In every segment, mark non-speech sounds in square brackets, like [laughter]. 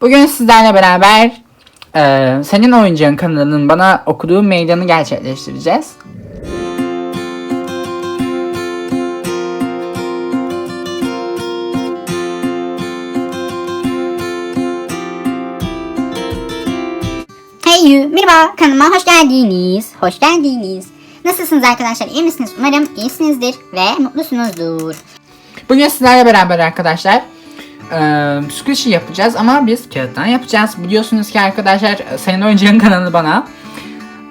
Bugün sizlerle beraber e, senin oyuncağın kanalının bana okuduğu meydanı gerçekleştireceğiz. Hey merhaba kanalıma hoş geldiniz. Hoş geldiniz. Nasılsınız arkadaşlar? İyi misiniz? Umarım iyisinizdir ve mutlusunuzdur. Bugün sizlerle beraber arkadaşlar e, squishy yapacağız ama biz kağıttan yapacağız. Biliyorsunuz ki arkadaşlar e, senin oyuncağın kanalı bana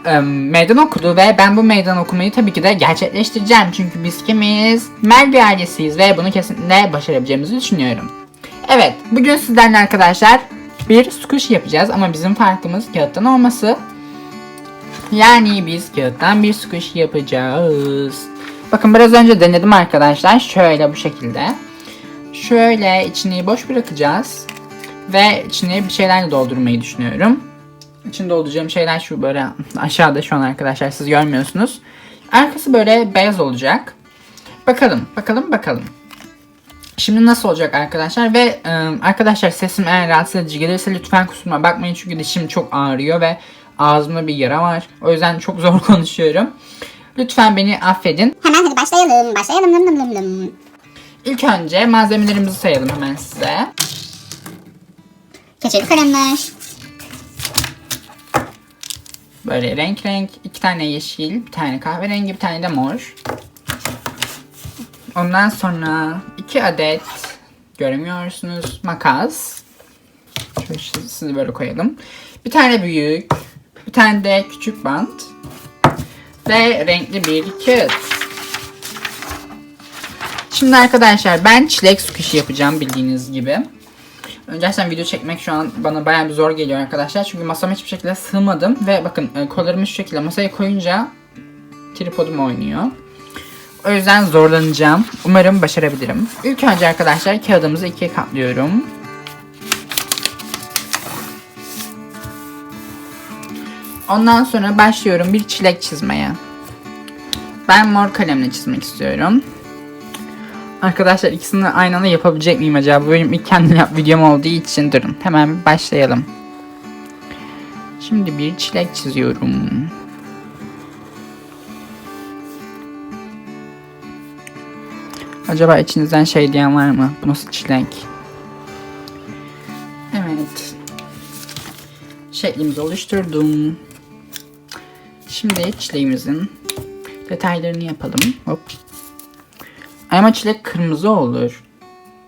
e, meydan okudu ve ben bu meydan okumayı tabii ki de gerçekleştireceğim. Çünkü biz kimiz? Mel bir ailesiyiz ve bunu kesinlikle başarabileceğimizi düşünüyorum. Evet, bugün sizlerle arkadaşlar bir squishy yapacağız ama bizim farkımız kağıttan olması. Yani biz kağıttan bir squishy yapacağız. Bakın biraz önce denedim arkadaşlar. Şöyle bu şekilde. Şöyle içini boş bırakacağız. Ve içine bir şeylerle doldurmayı düşünüyorum. İçini dolduracağım şeyler şu böyle [laughs] aşağıda şu an arkadaşlar siz görmüyorsunuz. Arkası böyle beyaz olacak. Bakalım, bakalım, bakalım. Şimdi nasıl olacak arkadaşlar ve e, arkadaşlar sesim eğer rahatsız edici gelirse lütfen kusuruma bakmayın çünkü dişim çok ağrıyor ve ağzımda bir yara var. O yüzden çok [laughs] zor konuşuyorum. Lütfen beni affedin. Hemen hadi başlayalım. Başlayalım. Lım lım lım lım. İlk önce malzemelerimizi sayalım hemen size. Keçeli kalemler. Böyle renk renk iki tane yeşil, bir tane kahverengi, bir tane de mor. Ondan sonra iki adet göremiyorsunuz makas. Şöyle sizi böyle koyalım. Bir tane büyük, bir tane de küçük bant ve renkli bir kağıt. Şimdi arkadaşlar ben çilek sukuşu yapacağım bildiğiniz gibi. Gerçekten video çekmek şu an bana bayağı bir zor geliyor arkadaşlar. Çünkü masama hiçbir şekilde sığmadım. Ve bakın e, kollarımı şu şekilde masaya koyunca tripodum oynuyor. O yüzden zorlanacağım. Umarım başarabilirim. İlk önce arkadaşlar kağıdımızı ikiye katlıyorum. Ondan sonra başlıyorum bir çilek çizmeye. Ben mor kalemle çizmek istiyorum. Arkadaşlar ikisini aynı anda yapabilecek miyim acaba? Bu benim ilk kendim yap videom olduğu için durun. Hemen başlayalım. Şimdi bir çilek çiziyorum. Acaba içinizden şey diyen var mı? Bu nasıl çilek? Evet. Şeklimizi oluşturdum. Şimdi çileğimizin detaylarını yapalım. Hop. Ama çilek kırmızı olur.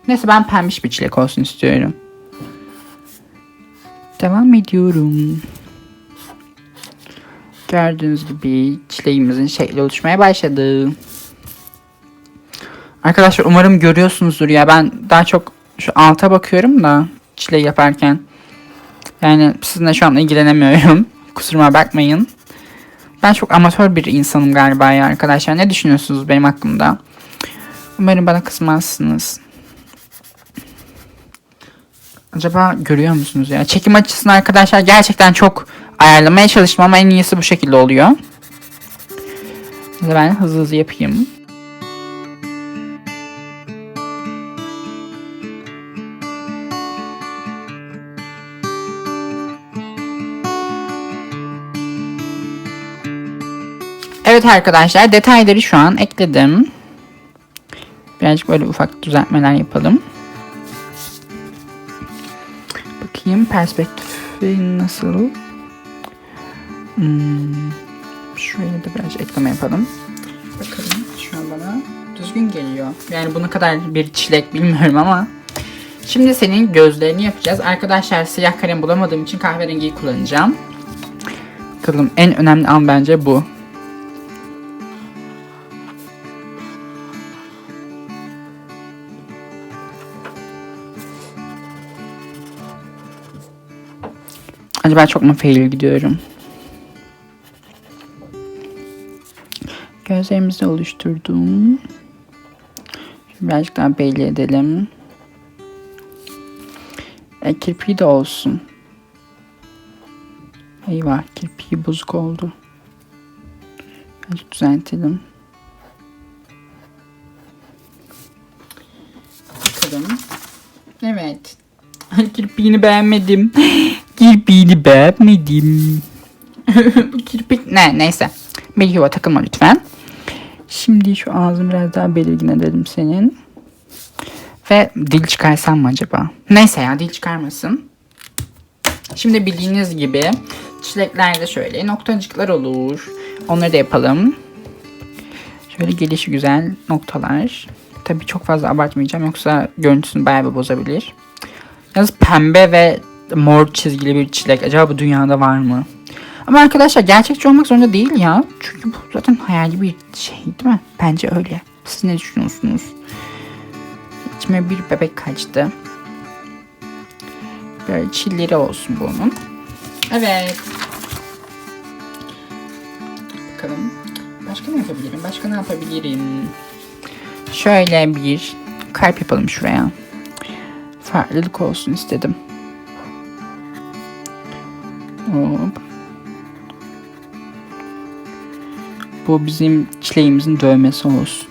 Neyse ben pembiş bir çilek olsun istiyorum. Devam ediyorum. Gördüğünüz gibi çileğimizin şekli oluşmaya başladı. Arkadaşlar umarım görüyorsunuzdur ya. Ben daha çok şu alta bakıyorum da çileği yaparken. Yani sizinle şu an ilgilenemiyorum. [laughs] Kusuruma bakmayın. Ben çok amatör bir insanım galiba ya arkadaşlar. Ne düşünüyorsunuz benim hakkımda? Umarım bana kızmazsınız. Acaba görüyor musunuz ya? Çekim açısını arkadaşlar gerçekten çok ayarlamaya çalıştım ama en iyisi bu şekilde oluyor. Ben hızlı hızlı yapayım. Evet arkadaşlar detayları şu an ekledim. Birazcık böyle ufak düzeltmeler yapalım. Bakayım perspektifi nasıl? Hmm, şuraya da birazcık ekleme yapalım. Bakalım şu an bana düzgün geliyor. Yani bu kadar bir çilek bilmiyorum ama. Şimdi senin gözlerini yapacağız. Arkadaşlar siyah kalem bulamadığım için kahverengiyi kullanacağım. Bakalım en önemli an bence bu. Acaba çok mu fail gidiyorum? Gözlerimizi oluşturdum. Şimdi birazcık daha belli edelim. E, kirpiği de olsun. Eyvah kirpiği bozuk oldu. Birazcık düzeltelim. Bakalım. Evet. Kirpiği [laughs] kirpiğini beğenmedim. Kirpiğini beğenmedim. [laughs] Bu kirpik ne neyse. Belki o takılma lütfen. Şimdi şu ağzını biraz daha belirgin edelim senin. Ve dil çıkarsam mı acaba? Neyse ya dil çıkarmasın. Şimdi bildiğiniz gibi çileklerde şöyle noktacıklar olur. Onları da yapalım. Şöyle gelişi güzel noktalar. Tabii çok fazla abartmayacağım yoksa görüntüsünü bayağı bir bozabilir. Yalnız pembe ve mor çizgili bir çilek acaba bu dünyada var mı? Ama arkadaşlar gerçekçi olmak zorunda değil ya. Çünkü bu zaten hayali bir şey değil mi? Bence öyle. Siz ne düşünüyorsunuz? İçime bir bebek kaçtı. Böyle çilleri olsun bunun. Evet. Bakalım. Başka ne yapabilirim? Başka ne yapabilirim? Şöyle bir kalp yapalım şuraya. Farklılık olsun istedim. Hop. Bu bizim çileğimizin dövmesi olsun.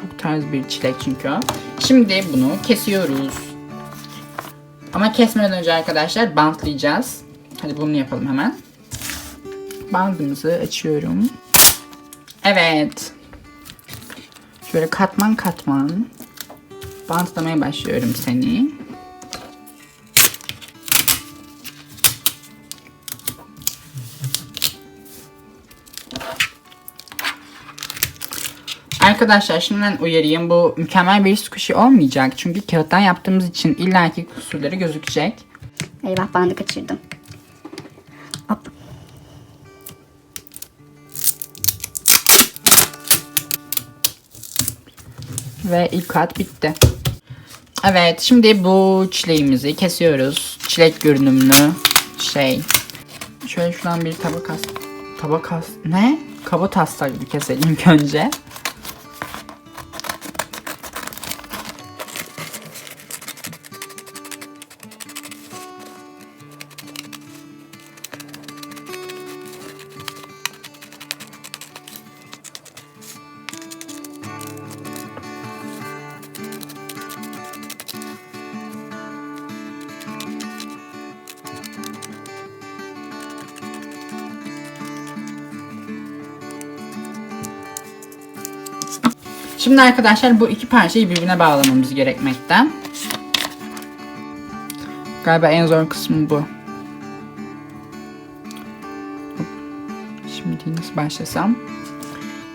Çok tarz bir çilek çünkü. Şimdi bunu kesiyoruz. Ama kesmeden önce arkadaşlar bantlayacağız. Hadi bunu yapalım hemen. Bandımızı açıyorum. Evet. Şöyle katman katman bantlamaya başlıyorum seni. Arkadaşlar şimdiden uyarayım bu mükemmel bir squishy olmayacak. Çünkü kağıttan yaptığımız için illaki kusurları gözükecek. Eyvah bandı kaçırdım. Hop. Ve ilk kat bitti. Evet şimdi bu çileğimizi kesiyoruz. Çilek görünümlü şey. Şöyle şuradan bir tabak as... Tabak as... Ne? Kaba taslak bir keselim önce. Şimdi arkadaşlar bu iki parçayı birbirine bağlamamız gerekmekte. Galiba en zor kısmı bu. Şimdi nasıl başlasam?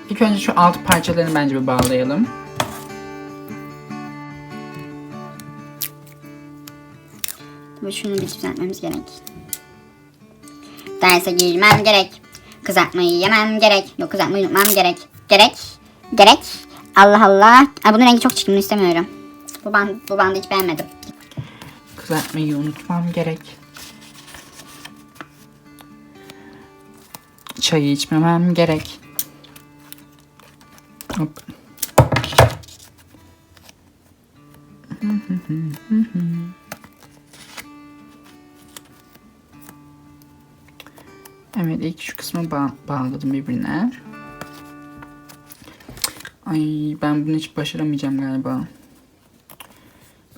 İlk önce şu alt parçalarını bence bir bağlayalım. Ve şunu bir düzeltmemiz gerek. Derse girmem gerek. Kızartmayı yemem gerek. Yok kızartmayı unutmam gerek. Gerek. Gerek. Allah Allah. Ay, bunun rengi çok çirkin bunu istemiyorum. Bu, band, bu bandı hiç beğenmedim. Kızartmayı unutmam gerek. Çayı içmemem gerek. Hop. Evet ilk şu kısmı ba- bağladım birbirine. Ay ben bunu hiç başaramayacağım galiba.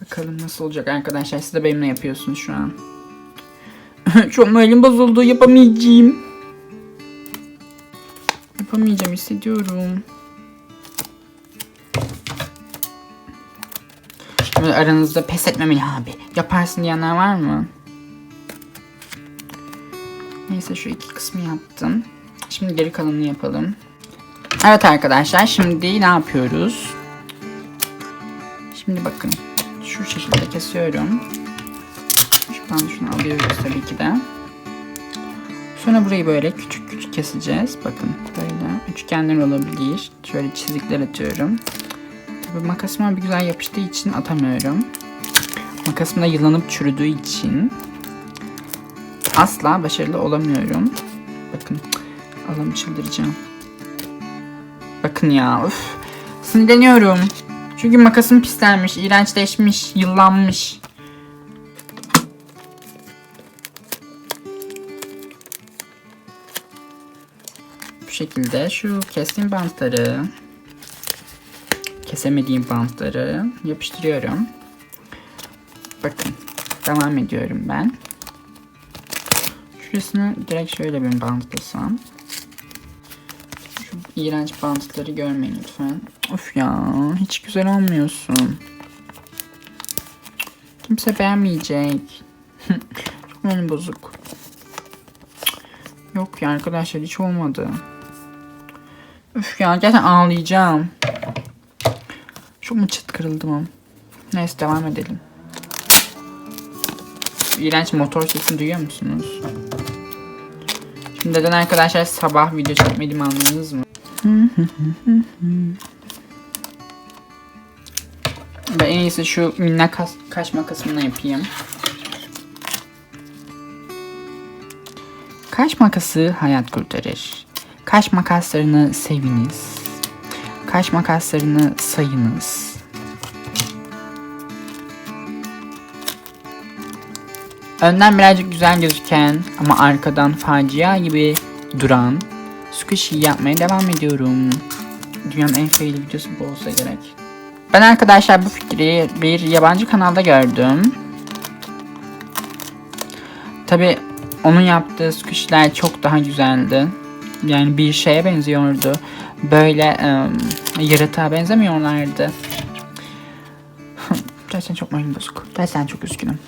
Bakalım nasıl olacak arkadaşlar. Siz de benimle yapıyorsunuz şu an. Çok mu elim bozuldu. Yapamayacağım. Yapamayacağım hissediyorum. Aranızda pes etmemeli abi. Yaparsın diyenler var mı? Neyse şu iki kısmı yaptım. Şimdi geri kalanını yapalım. Evet arkadaşlar şimdi ne yapıyoruz? Şimdi bakın şu şekilde kesiyorum. Şuradan şunu alıyoruz tabii ki de. Sonra burayı böyle küçük küçük keseceğiz. Bakın böyle üçgenler olabilir. Şöyle çizikler atıyorum. Tabii makasıma bir güzel yapıştığı için atamıyorum. Makasım da yılanıp çürüdüğü için asla başarılı olamıyorum. Bakın Allah'ım çıldıracağım. Bakın ya üf. Sinirleniyorum. Çünkü makasım pislenmiş, iğrençleşmiş, yıllanmış. Bu şekilde şu kestiğim bantları kesemediğim bantları yapıştırıyorum. Bakın Devam ediyorum ben. Şurasını direkt şöyle bir bantlasam. İğrenç bantları görmeyin lütfen. Of ya hiç güzel olmuyorsun. Kimse beğenmeyecek. [laughs] Çok benim bozuk. Yok ya arkadaşlar hiç olmadı. Üf ya gerçekten ağlayacağım. Çok mu çıt kırıldım ama. Neyse devam edelim. İğrenç motor sesini duyuyor musunuz? Şimdi neden arkadaşlar sabah video çekmedim anladınız mı? Ben en iyisi şu minnak kaş makasımla yapayım. Kaş makası hayat kurtarır. Kaş makaslarını seviniz. Kaş makaslarını sayınız. Önden birazcık güzel gözüken ama arkadan facia gibi duran squishy yapmaya devam ediyorum. Dünyanın en fail videosu bu olsa gerek. Ben arkadaşlar bu fikri bir yabancı kanalda gördüm. Tabi onun yaptığı squishy'ler çok daha güzeldi. Yani bir şeye benziyordu. Böyle em, yaratığa benzemiyorlardı. [laughs] Gerçekten çok moralim bozuk. Gerçekten çok üzgünüm.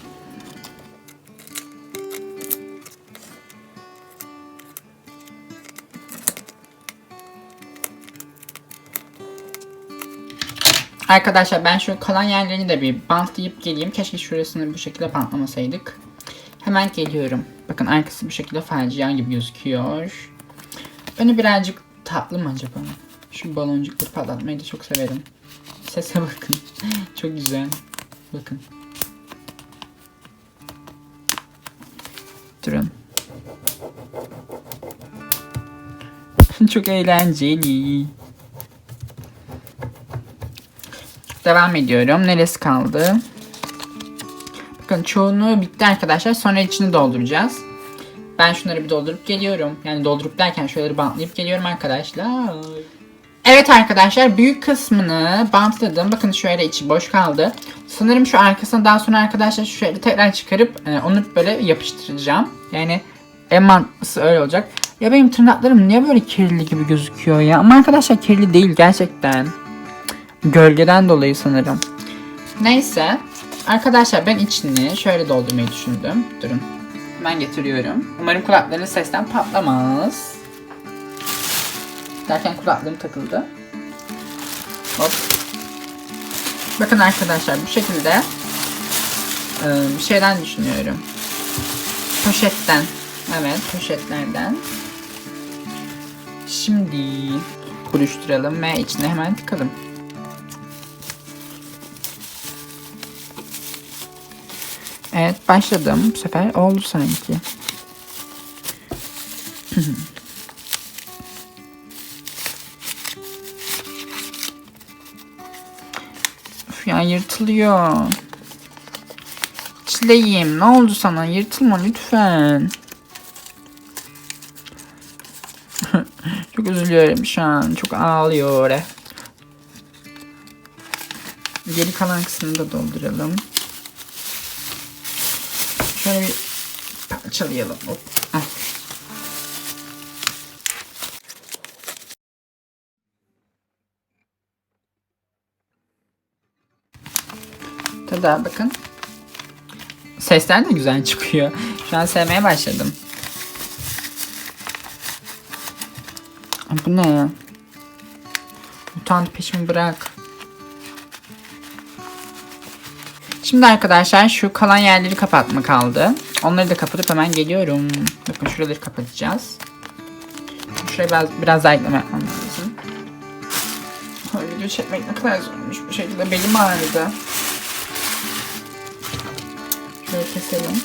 Arkadaşlar ben şu kalan yerlerini de bir bantlayıp geleyim. Keşke şurasını bu şekilde bantlamasaydık. Hemen geliyorum. Bakın arkası bu şekilde facia gibi gözüküyor. Önü birazcık tatlı mı acaba? Şu baloncukları patlatmayı da çok severim. Sese bakın. [laughs] çok güzel. Bakın. Durun. [laughs] çok eğlenceli. Devam ediyorum. Neresi kaldı? Bakın çoğunluğu bitti arkadaşlar. Sonra içini dolduracağız. Ben şunları bir doldurup geliyorum. Yani doldurup derken şöyle bantlayıp geliyorum arkadaşlar. Evet arkadaşlar büyük kısmını bantladım. Bakın şöyle içi boş kaldı. Sanırım şu arkasını daha sonra arkadaşlar şöyle tekrar çıkarıp e, onu böyle yapıştıracağım. Yani en mantıklısı öyle olacak. Ya benim tırnaklarım niye böyle kirli gibi gözüküyor ya? Ama arkadaşlar kirli değil gerçekten. Gölgeden dolayı sanırım. Neyse. Arkadaşlar ben içini şöyle doldurmayı düşündüm. Durun. Hemen getiriyorum. Umarım kulaklarınız sesten patlamaz. Derken kulaklığım takıldı. Hop. Bakın arkadaşlar bu şekilde e, bir şeyden düşünüyorum. Poşetten. Evet poşetlerden. Şimdi buruşturalım ve içine hemen tıkalım. Evet başladım. Bu sefer oldu sanki. [clears throat] Üf ya yırtılıyor. Çileğim ne oldu sana? Yırtılma lütfen. [laughs] Çok üzülüyorum şu an. Çok ağlıyor. Geri kalan kısmını da dolduralım. Şöyle bir parçalayalım. Hop. Ah. Tada bakın. Sesler de güzel çıkıyor. Şu an sevmeye başladım. Bu ne ya? Mutant peşimi bırak. Şimdi arkadaşlar şu kalan yerleri kapatma kaldı. Onları da kapatıp hemen geliyorum. Bakın şuraları kapatacağız. Şuraya biraz, biraz daha ekleme yapmam lazım. Video çekmek ne kadar zormuş bu şekilde. Belim ağrıdı. Şöyle keselim.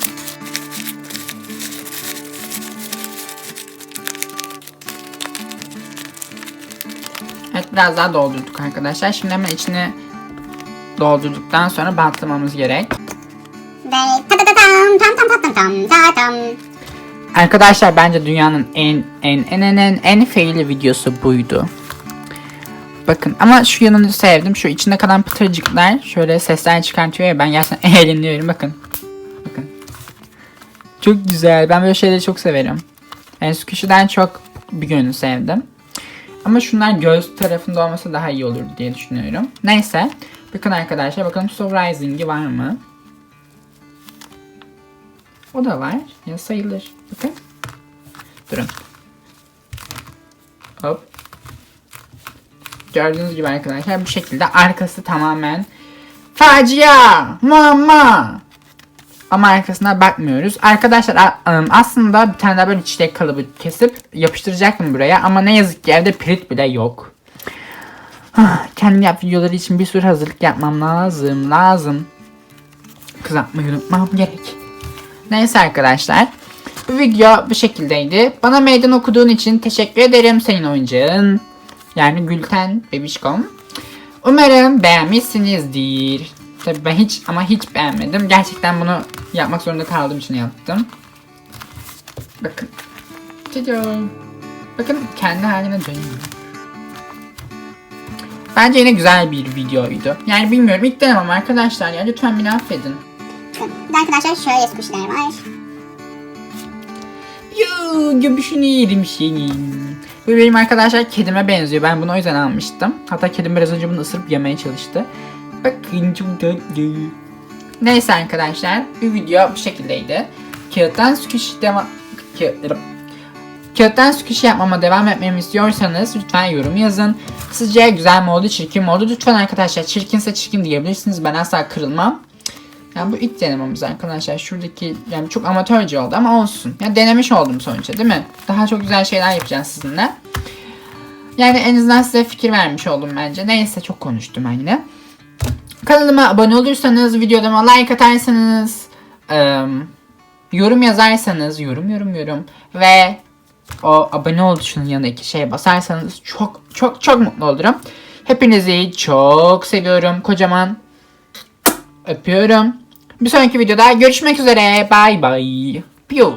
Evet biraz daha doldurduk arkadaşlar. Şimdi hemen içine doldurduktan sonra bantlamamız gerek. Arkadaşlar bence dünyanın en en en en en en fail videosu buydu. Bakın ama şu yanını sevdim. Şu içinde kalan pıtırcıklar şöyle sesler çıkartıyor ya ben gerçekten [laughs] eğleniyorum bakın. çok güzel. Ben böyle şeyleri çok severim. Yani squishy'den çok bir gönül sevdim. Ama şunlar göz tarafında olmasa daha iyi olur diye düşünüyorum. Neyse. Bakın arkadaşlar bakalım So Rising'i var mı? O da var. Ya sayılır. Bakın. Durun. Hop. Gördüğünüz gibi arkadaşlar bu şekilde arkası tamamen facia, mama. Ama arkasına bakmıyoruz. Arkadaşlar aslında bir tane daha böyle çiçek kalıbı kesip yapıştıracaktım buraya ama ne yazık ki evde pirit bile yok. Hah, Kendim yap videoları için bir sürü hazırlık yapmam lazım, lazım. Kızartmayı unutmam gerek. Neyse arkadaşlar. Bu video bu şekildeydi. Bana meydan okuduğun için teşekkür ederim senin oyuncağın. Yani Gülten Bebişkom. Umarım beğenmişsinizdir. Tabii ben hiç ama hiç beğenmedim. Gerçekten bunu yapmak zorunda kaldığım için yaptım. Bakın. Çocuğum. Bakın kendi haline dönüyor. Bence yine güzel bir videoydu. Yani bilmiyorum ilk denemem arkadaşlar ya lütfen beni affedin. Bir de arkadaşlar şöyle squishy'ler var. Yoo göbüşünü yerim senin. Bu benim arkadaşlar kedime benziyor. Ben bunu o yüzden almıştım. Hatta kedim biraz önce bunu ısırıp yemeye çalıştı. Bakın çok tatlı. Neyse arkadaşlar bu video bu şekildeydi. Kağıttan squish devam... Ka- Kağıttan squish yapmama devam etmemi istiyorsanız lütfen yorum yazın. Sizce güzel mi oldu, çirkin mi oldu? Lütfen arkadaşlar çirkinse çirkin diyebilirsiniz. Ben asla kırılmam. Yani bu ilk denememiz arkadaşlar. Şuradaki yani çok amatörce oldu ama olsun. Ya denemiş oldum sonuçta değil mi? Daha çok güzel şeyler yapacağız sizinle. Yani en azından size fikir vermiş oldum bence. Neyse çok konuştum ben yine. Kanalıma abone olursanız, videolarıma like atarsanız, ım, yorum yazarsanız, yorum yorum yorum ve o abone ol tuşunun yanındaki şeye basarsanız çok çok çok mutlu olurum. Hepinizi çok seviyorum. Kocaman öpüyorum. Bir sonraki videoda görüşmek üzere. Bye bye. Piyo.